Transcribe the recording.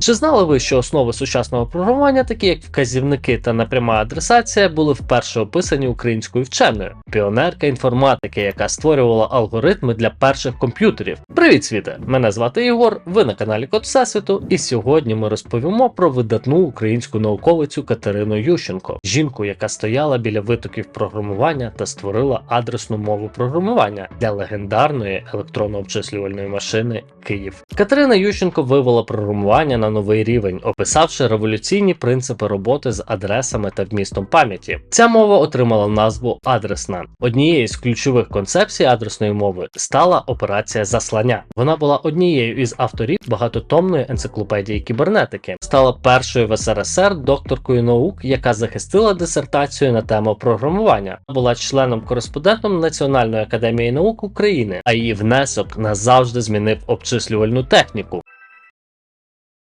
Чи знали ви, що основи сучасного програмування, такі як вказівники та напряма адресація, були вперше описані українською вченою? Піонерка інформатики, яка створювала алгоритми для перших комп'ютерів. Привіт, світе! Мене звати Ігор. Ви на каналі Код Всесвіту, і сьогодні ми розповімо про видатну українську науковицю Катерину Ющенко, жінку, яка стояла біля витоків програмування та створила адресну мову програмування для легендарної електронно-обчислювальної машини Київ. Катерина Ющенко вивела програмування на новий рівень, описавши революційні принципи роботи з адресами та вмістом пам'яті. Ця мова отримала назву адресна. Однією з ключових концепцій адресної мови стала операція заслання. Вона була однією із авторів багатотомної енциклопедії кібернетики, стала першою в СРСР докторкою наук, яка захистила дисертацію на тему програмування, була членом-кореспондентом Національної академії наук України, а її внесок назавжди змінив обчислювальну техніку.